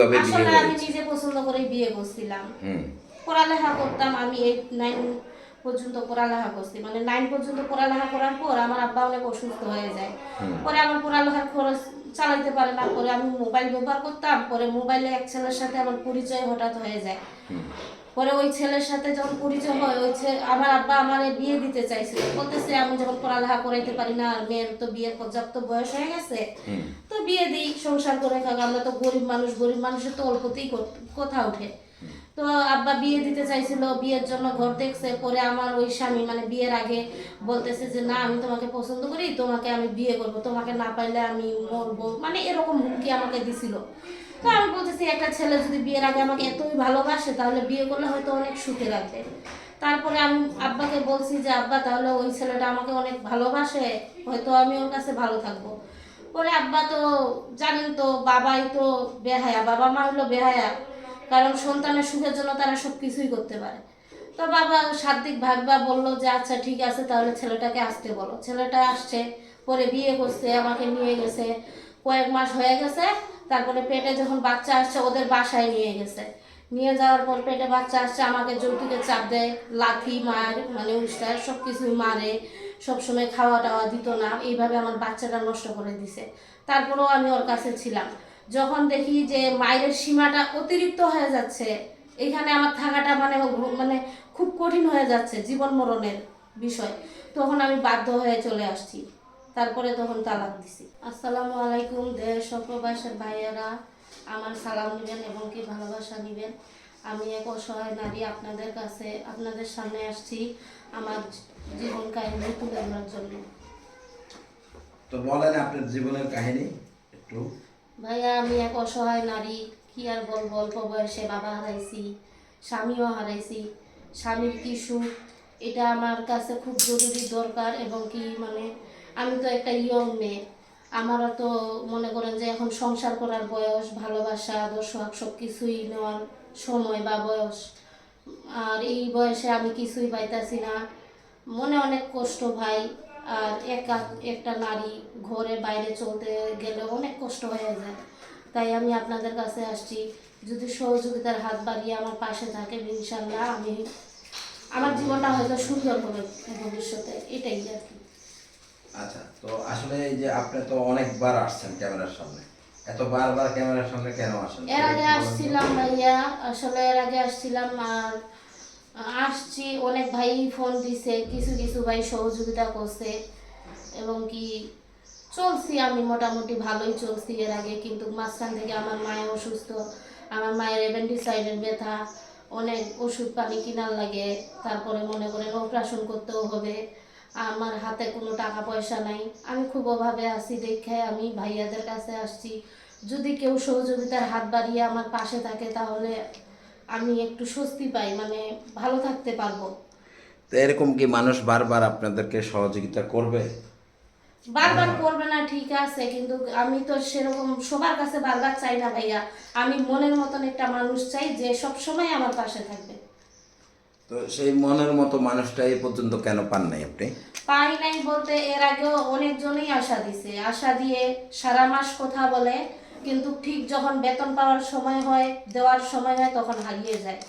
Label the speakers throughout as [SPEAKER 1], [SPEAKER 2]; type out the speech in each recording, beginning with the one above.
[SPEAKER 1] তবে বিয়ে
[SPEAKER 2] আসলে আমি নিজে পছন্দ করে বিয়ে করছিলাম।
[SPEAKER 1] হুম।
[SPEAKER 2] পড়ালেখা করতাম আমি এইট নাইন পর্যন্ত পড়ালেখা করছি। মানে নাইন পর্যন্ত পড়ালেখা করার পর আমার আব্বা অনেক অসুস্থ হয়ে যায়। পরে আমার পড়ালেখার খরচ চালাইতে পারে না। পরে আমি মোবাইল ব্যবহার করতাম। পরে মোবাইলে এক ছেলের সাথে আমার পরিচয় হঠাৎ হয়ে যায়। পরে ওই ছেলের সাথে যখন পরিচয় হয় ওই আমার আব্বা আমার বিয়ে দিতে চাইছিল। বলতেছে আমি যখন পড়ালেখা করাইতে পারি না আর মেয়ের তো বিয়ের পর্যাপ্ত বয়স হয়ে গেছে তো বিয়ে দিই সংসার করে খাক। আমরা তো গরিব মানুষ গরিব মানুষের তো অল্পতেই কথা ওঠে। তো আব্বা বিয়ে দিতে চাইছিল বিয়ের জন্য ঘর দেখছে। পরে আমার ওই স্বামী মানে বিয়ের আগে বলতেছে যে না আমি তোমাকে পছন্দ করি তোমাকে আমি বিয়ে করব। তোমাকে না পাইলে আমি মরবো। মানে এরকম হুমকি আমাকে দিছিল। তো আমি বলতেছি, একটা ছেলে যদি বিয়ের আগে আমাকে এতই ভালোবাসে, তাহলে বিয়ে করলে হয়তো অনেক সুখে রাখবে। তারপরে আমি আব্বাকে বলছি যে, আব্বা, তাহলে ওই ছেলেটা আমাকে অনেক ভালোবাসে, হয়তো আমি ওর কাছে ভালো থাকব। পরে আব্বা তো জানেন তো, বাবাই তো বেহায়া, বাবা মা হলো বেহায়া, কারণ সন্তানের সুখের জন্য তারা সব কিছুই করতে পারে। তো বাবা সাত্বিক ভাগবা বলল যে আচ্ছা ঠিক আছে, তাহলে ছেলেটাকে আসতে বলো। ছেলেটা আসছে, পরে বিয়ে করছে, আমাকে নিয়ে গেছে, কয়েক মাস হয়ে গেছে তারপরে পেটে যখন বাচ্চা আসছে, ওদের বাসায় নিয়ে গেছে। নিয়ে যাওয়ার পর পেটে বাচ্চা আসছে, আমাকে যৌতুকের চাপ দেয়, লাথি মার মানে উস্টার সব কিছুই মারে, সবসময় খাওয়া টাওয়া দিত না, এইভাবে আমার বাচ্চাটা নষ্ট করে দিছে। তারপরেও আমি ওর কাছে ছিলাম। যখন দেখি যে মায়ের সীমাটা অতিরিক্ত হয়ে যাচ্ছে, এখানে আমার থাকাটা মানে মানে খুব কঠিন হয়ে যাচ্ছে জীবন মরণের বিষয়, তখন আমি বাধ্য হয়ে চলে আসছি। তারপরে তখন তালাক দিছি। আসসালামু আলাইকুম দেশ প্রবাসের ভাইয়েরা আমার সালাম নেবেন এবং কি ভালোবাসা নেবেন। আমি এক অসহায় নারী আপনাদের কাছে আপনাদের সামনে আসছি আমার জীবন কাহিনী তুলে ধরার জন্য।
[SPEAKER 1] তো বলেন আপনার জীবনের কাহিনী একটু।
[SPEAKER 2] ভাইয়া আমি এক অসহায় নারী কি আর বলব অল্প বয়সে বাবা হারাইছি স্বামীও হারাইছি স্বামীর কি সুখ? এটা আমার কাছে খুব জরুরি দরকার এবং কি মানে আমি তো একটা ইয়ং মেয়ে। আমারও তো মনে করেন যে এখন সংসার করার বয়স, ভালোবাসা দর্শক সব কিছুই নেওয়ার সময় বা বয়স। আর এই বয়সে আমি কিছুই পাইতাছি না। মনে অনেক কষ্ট ভাই। আর একা একটা নারী ঘরে বাইরে চলতে গেলে অনেক কষ্ট হয়ে যায়। তাই আমি আপনাদের কাছে আসছি, যদি সহযোগিতার হাত বাড়িয়ে আমার পাশে থাকে ইনশাল্লাহ, আমি আমার জীবনটা হয়তো সুন্দর হবে ভবিষ্যতে, এটাই আর কি।
[SPEAKER 1] আচ্ছা তো আসলে যে আপনি তো অনেকবার আসছেন ক্যামেরার সামনে এত বারবার ক্যামেরার সামনে কেন আসেন?
[SPEAKER 2] এর আগে আসছিলাম ভাইয়া, আসলে এর আগে আসছিলাম আর আসছি, অনেক ভাই ফোন দিছে, কিছু কিছু ভাই সহযোগিতা করছে এবং কি চলছি আমি মোটামুটি ভালোই চলছি এর আগে, কিন্তু মাঝখান থেকে আমার মায়ের অসুস্থ, আমার মায়ের অ্যাপেন্ডিসাইডের ব্যথা, অনেক ওষুধ পানি কেনার লাগে, তারপরে মনে করেন অপারেশন করতেও হবে। আমার হাতে কোনো টাকা পয়সা নাই। আমি খুব অভাবে আছি দেখে আমি ভাইয়াদের কাছে আসছি। যদি কেউ সহযোগিতার হাত বাড়িয়ে আমার পাশে থাকে তাহলে আমি একটু স্বস্তি পাই মানে ভালো থাকতে পারব।
[SPEAKER 1] তো এরকম কি মানুষ বারবার আপনাদেরকে সহযোগিতা করবে?
[SPEAKER 2] বারবার করবে না ঠিক আছে কিন্তু আমি তো সেরকম সবার কাছে বারবার চাই না ভাইয়া। আমি মনের মতন একটা মানুষ চাই যে সব সময় আমার পাশে থাকবে।
[SPEAKER 1] তো সেই মনের মতো মানুষটা এই পর্যন্ত কেন পান নাই আপনি?
[SPEAKER 2] পাই নাই বলতে এর আগেও অনেকজনই আশা দিছে। আশা দিয়ে সারা মাস কথা বলে কিন্তু ঠিক যখন বেতন পাওয়ার সময় হয় দেওয়ার সময় হয় তখন হারিয়ে যায়।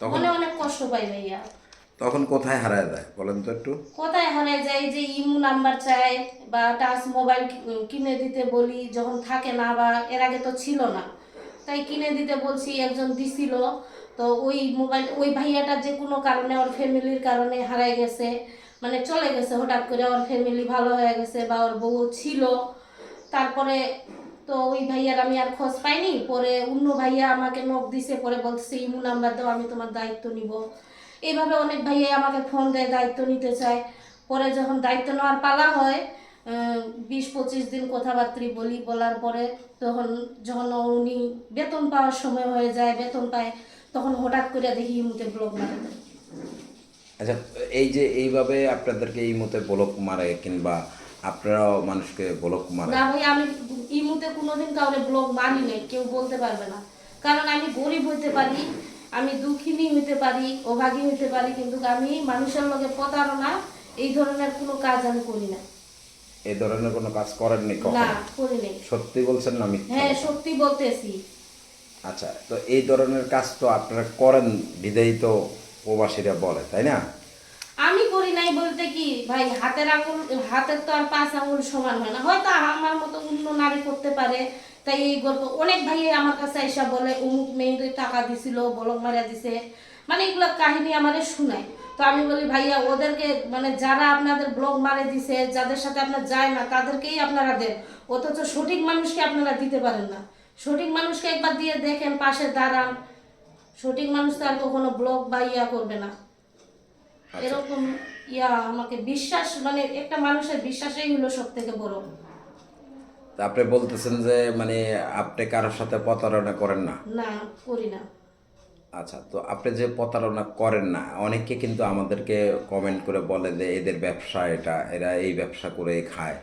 [SPEAKER 1] তখন?
[SPEAKER 2] মনে অনেক কষ্ট পাই ভাইয়া।
[SPEAKER 1] তখন কোথায় হারায় দেয় বলেন তো একটু?
[SPEAKER 2] কোথায় হারায় যায় যে ইমু নাম্বার চাই বা টাচ মোবাইল কিনে দিতে বলি যখন থাকে না বা এর আগে তো ছিল না। তাই কিনে দিতে বলছি একজন দিছিল। তো ওই মোবাইল ওই ভাইয়াটা যে কোনো কারণে ওর ফ্যামিলির কারণে হারাই গেছে। মানে চলে গেছে হঠাৎ করে, ওর ফ্যামিলি ভালো হয়ে গেছে বা ওর বউ ছিল। তারপরে তো ওই ভাইয়ার আমি আর খোঁজ পাইনি। পরে অন্য ভাইয়া আমাকে নখ দিছে, পরে বলছে ইমু নাম্বার দাও, আমি তোমার দায়িত্ব নিব। এইভাবে অনেক ভাইয়াই আমাকে ফোন দেয়, দায়িত্ব নিতে চায়। পরে যখন দায়িত্ব নেওয়ার পালা হয় বিশ পঁচিশ দিন কথাবার্তি বলি, বলার পরে তখন যখন উনি বেতন পাওয়ার সময় হয়ে যায়, বেতন পায় তখন হঠাৎ করে দেখি ইমুতে ব্লক মারে দেয়
[SPEAKER 1] আচ্ছা এই যে এইভাবে আপনাদেরকে এই মতে বলক মারে কিংবা আপনারাও মানুষকে বলক মারে?
[SPEAKER 2] না ভাই আমি ইমুতে কোনোদিন কাউরে ব্লগ মানি নাই কেউ বলতে পারবে না। কারণ আমি গরিব হইতে পারি আমি দুঃখিনী হইতে পারি অভাগী হইতে পারি কিন্তু আমি মানুষের লগে প্রতারণা এই ধরনের কোনো কাজ আমি করি না।
[SPEAKER 1] এই ধরনের কোনো কাজ করেননি
[SPEAKER 2] না
[SPEAKER 1] কখনো?
[SPEAKER 2] করি নাই।
[SPEAKER 1] সত্যি বলছেন না মিথ্যা?
[SPEAKER 2] হ্যাঁ সত্যি বলতেছি।
[SPEAKER 1] আচ্ছা তো এই ধরনের কাজ তো আপনারা করেন বিদেয়ী তো প্রবাসীরা বলে, তাই না?
[SPEAKER 2] আমি করি নাই বলতে কি, ভাই, হাতের আঙুল, হাতের তো আর পাঁচ আঙুল সমান হয় না। হয়তো আমার মতো অন্য নারী করতে পারে, তাই এই গল্প। অনেক ভাই আমার কাছে এসে বলে, অমুক মেয়েদের টাকা দিছিল, বলক মারা দিছে। মানে এগুলো কাহিনী আমারে শোনায়। তো আমি বলি, ভাইয়া, ওদেরকে মানে যারা আপনাদের ব্লগ মারে দিছে, যাদের সাথে আপনার যায় না, তাদেরকেই আপনারা দেন। অথচ সঠিক মানুষকে আপনারা দিতে পারেন না। সঠিক মানুষকে একবার দিয়ে দেখেন পাশে দাঁড়ান। সঠিক মানুষ তো আর কখনো ব্লগ বা ইয়া করবে না। এরকম ইয়া আমাকে বিশ্বাস মানে একটা মানুষের বিশ্বাসই হলো সব থেকে বড়।
[SPEAKER 1] তা আপনি বলতেছেন যে মানে আপনি কারোর সাথে প্রতারণা করেন না?
[SPEAKER 2] না করি না।
[SPEAKER 1] আচ্ছা তো আপনি যে প্রতারণা করেন না অনেকে কিন্তু আমাদেরকে কমেন্ট করে বলে যে এদের ব্যবসা এটা এরা এই ব্যবসা করে খায়।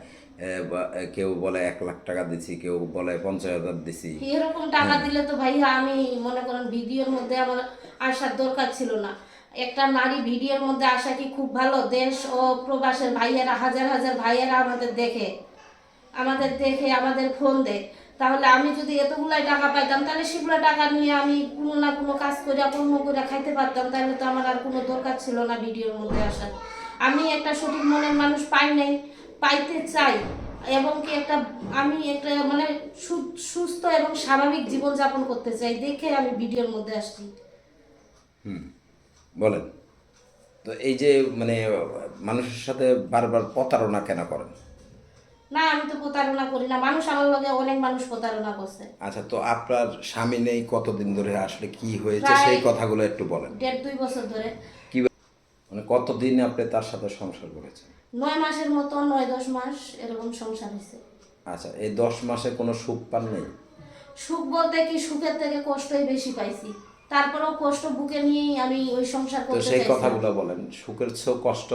[SPEAKER 1] কেউ বলে এক লাখ টাকা দিছি, কেউ বলে পঞ্চাশ হাজার দিছি।
[SPEAKER 2] এরকম টাকা দিলে তো ভাইয়া আমি মনে করেন ভিডিওর মধ্যে আমার আসার দরকার ছিল না। একটা নারী ভিডিওর মধ্যে আসা কি খুব ভালো? দেশ ও প্রবাসের ভাইয়েরা, হাজার হাজার ভাইয়েরা আমাদের দেখে। আমাদের দেখে, আমাদের ফোন দেয়। তাহলে আমি যদি এতগুলাই টাকা পাইতাম, তাহলে সেগুলো টাকা নিয়ে আমি কোনো না কোনো কাজ করে কর্ম করে খাইতে পারতাম। তাহলে তো আমার আর কোনো দরকার ছিল না ভিডিওর মধ্যে আসার। আমি একটা সঠিক মনের মানুষ পাই নাই। পাইতে চাই এবং কি একটা আমি একটা মানে সুস্থ এবং স্বাভাবিক জীবনযাপন করতে চাই দেখে আমি ভিডিওর মধ্যে আসছি।
[SPEAKER 1] হুম বলেন। তো এই যে মানে মানুষের সাথে বারবার প্রতারণা কেন করেন?
[SPEAKER 2] না আমি তো প্রতারণা করি না। মানুষ আমার লগে অনেক মানুষ প্রতারণা করছে।
[SPEAKER 1] আচ্ছা তো আপনার স্বামী নেই কতদিন ধরে? আসলে কি হয়েছে? সেই কথাগুলো একটু বলেন।
[SPEAKER 2] দেড় দুই বছর ধরে।
[SPEAKER 1] কি মানে কতদিন আপনি তার সাথে সংসার করেছেন?
[SPEAKER 2] নয় মাসের মতো নয় দশ মাস এরকম সংসার হয়েছে।
[SPEAKER 1] আচ্ছা এই দশ মাসে কোনো সুখ পান নেই?
[SPEAKER 2] সুখ বলতে কি সুখের থেকে কষ্টই বেশি পাইছি। তারপরেও কষ্ট বুকে নিয়েই আমি ওই সংসার করতে
[SPEAKER 1] সেই কথাগুলো বলেন সুখের চেয়েও কষ্ট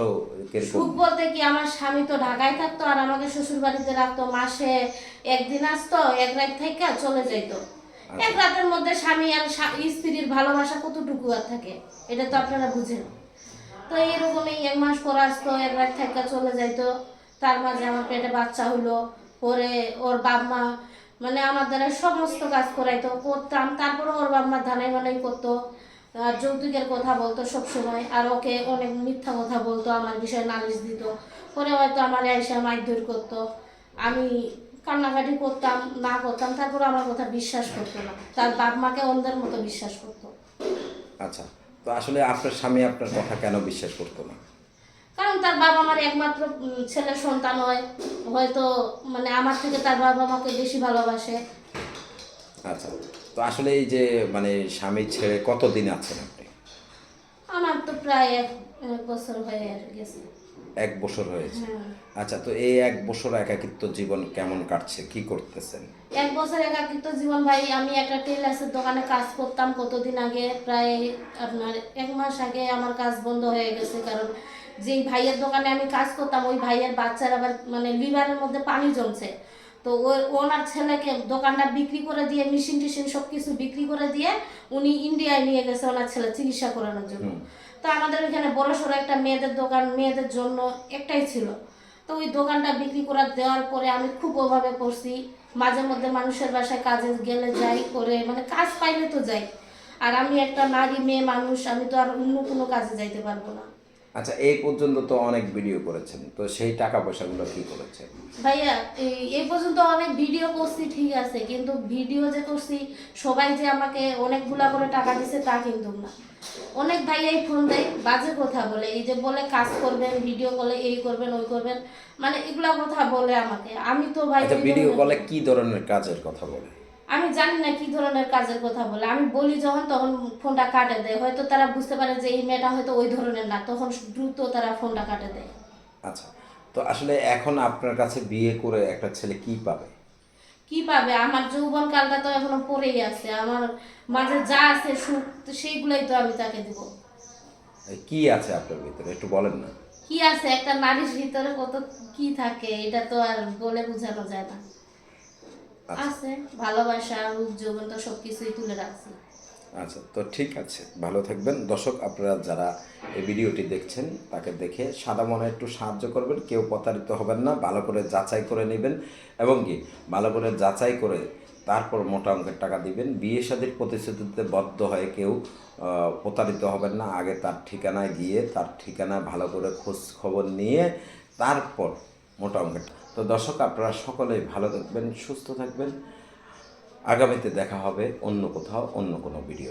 [SPEAKER 2] সুখ বলতে কি আমার স্বামী তো ঢাকায় থাকতো আর আমাকে শ্বশুর বাড়িতে রাখতো মাসে একদিন আসতো এক রাত থেকে চলে যাইতো। এক রাতের মধ্যে স্বামী আর স্ত্রীর ভালোবাসা কতটুকু আর থাকে এটা তো আপনারা বুঝেন। তো এরকমই এক মাস পর আসতো, এক রাত থেকে চলে যাইতো। তার মাঝে আমার পেটে বাচ্চা হলো পরে ওর বাপ মা মানে আমার দ্বারা সমস্ত কাজ করাইতো, করতাম। তারপরে ওর বাপ মা ধানাই বানাই করতো, আর যৌতুকের কথা বলতো সব সময় আর ওকে অনেক মিথ্যা কথা বলতো, আমার বিষয়ে নালিশ দিত। পরে হয়তো আমার এসে মারধর করতো। আমি কান্নাকাটি করতাম, না করতাম তারপরে আমার কথা বিশ্বাস করতো না। তার বাপ মাকে অন্ধের মতো বিশ্বাস করতো।
[SPEAKER 1] আচ্ছা। তো আসলে আপনার স্বামী আপনার কথা কেন বিশ্বাস করতো না?
[SPEAKER 2] কারণ তার বাবা আমার একমাত্র ছেলে সন্তান হয়। হয়তো মানে আমার থেকে তার বাবা আমাকে বেশি ভালোবাসে।
[SPEAKER 1] আচ্ছা তো আসলে এই যে মানে স্বামী ছেড়ে কতদিন আছেন আপনি?
[SPEAKER 2] আমার তো প্রায় এক বছর হয়ে গেছে।
[SPEAKER 1] এক বছর হয়েছে।
[SPEAKER 2] হ্যাঁ
[SPEAKER 1] আচ্ছা তো এই এক বছর একাকিত্ব জীবন কেমন কাটছে? কি করতেছেন?
[SPEAKER 2] এক বছর একাকিত্ব জীবন ভাই আমি একটা টেলার্সের দোকানে কাজ করতাম কতদিন আগে? প্রায় আপনার এক মাস আগে আমার কাজ বন্ধ হয়ে গেছে কারণ যেই ভাইয়ের দোকানে আমি কাজ করতাম ওই ভাইয়ের বাচ্চার আবার মানে লিভারের মধ্যে পানি জমছে। তো ওনার ছেলেকে দোকানটা বিক্রি করে দিয়ে মেশিন টিশিন সব কিছু বিক্রি করে দিয়ে উনি ইন্ডিয়ায় নিয়ে গেছে ওনার ছেলে চিকিৎসা করানোর জন্য। তো আমাদের ওইখানে বড় সড়ো একটা মেয়েদের দোকান, মেয়েদের জন্য একটাই ছিল। তো ওই দোকানটা বিক্রি করে দেওয়ার পরে আমি খুব অভাবে পড়ছি। মাঝে মধ্যে মানুষের বাসায় কাজে গেলে যাই করে মানে কাজ পাইলে তো যাই। আর আমি একটা নারী মেয়ে মানুষ, আমি তো আর অন্য কোনো কাজে যাইতে পারব না।
[SPEAKER 1] আচ্ছা এই পর্যন্ত তো অনেক ভিডিও করেছেন তো সেই টাকা পয়সাগুলো কি করেছেন?
[SPEAKER 2] ভাইয়া এই পর্যন্ত অনেক ভিডিও করছি ঠিক আছে কিন্তু ভিডিও যে করছি সবাই যে আমাকে অনেকগুলা করে টাকা দিছে তা কিন্তু না। অনেক ভাইয়াই ফোন দেয় বাজে কথা বলে এই যে বলে কাজ করবেন ভিডিও কলে এই করবেন ওই করবেন মানে এগুলা কথা বলে আমাকে। আমি তো ভাই
[SPEAKER 1] আচ্ছা ভিডিও
[SPEAKER 2] ধরনের-
[SPEAKER 1] কলে কি ধরনের কাজের কথা বলে?
[SPEAKER 2] আমি জানি না কি ধরনের কাজের কথা বলে। আমি বলি যখন তখন ফোনটা কাটে দেয়। হয়তো তারা বুঝতে পারে যে এই মেয়েটা হয়তো ওই ধরনের না। তখন দ্রুত তারা ফোনটা কাটে দেয়।
[SPEAKER 1] আচ্ছা তো আসলে এখন আপনার কাছে বিয়ে করে একটা ছেলে কি পাবে?
[SPEAKER 2] কি পাবে? আমার যৌবন কালটা তো এখনও পড়েই আছে। আমার মাঝে যা আছে সুখ তো সেইগুলোই তো আমি তাকে দিব।
[SPEAKER 1] কি আছে আপনার ভিতরে? একটু বলেন না।
[SPEAKER 2] কি আছে? একটা নারীর ভিতরে কত কি থাকে? এটা তো আর বলে বোঝানো যায় না। আছে ভালোবাসা রূপ যৌবন তো সব কিছুই তুলে রাখছি।
[SPEAKER 1] আচ্ছা তো ঠিক আছে ভালো থাকবেন। দর্শক আপনারা যারা এই ভিডিওটি দেখছেন তাকে দেখে সাদা মনে একটু সাহায্য করবেন কেউ প্রতারিত হবেন না ভালো করে যাচাই করে নেবেন এবং কি ভালো করে যাচাই করে তারপর মোটা অঙ্কের টাকা দিবেন। বিয়ে শাদির প্রতিশ্রুতিতে বদ্ধ হয়ে কেউ প্রতারিত হবেন না। আগে তার ঠিকানায় গিয়ে তার ঠিকানা ভালো করে খোঁজ খবর নিয়ে তারপর মোটা অঙ্কের। তো দর্শক, আপনারা সকলেই ভালো থাকবেন, সুস্থ থাকবেন। আগামীতে দেখা হবে অন্য কোথাও, অন্য কোনো ভিডিও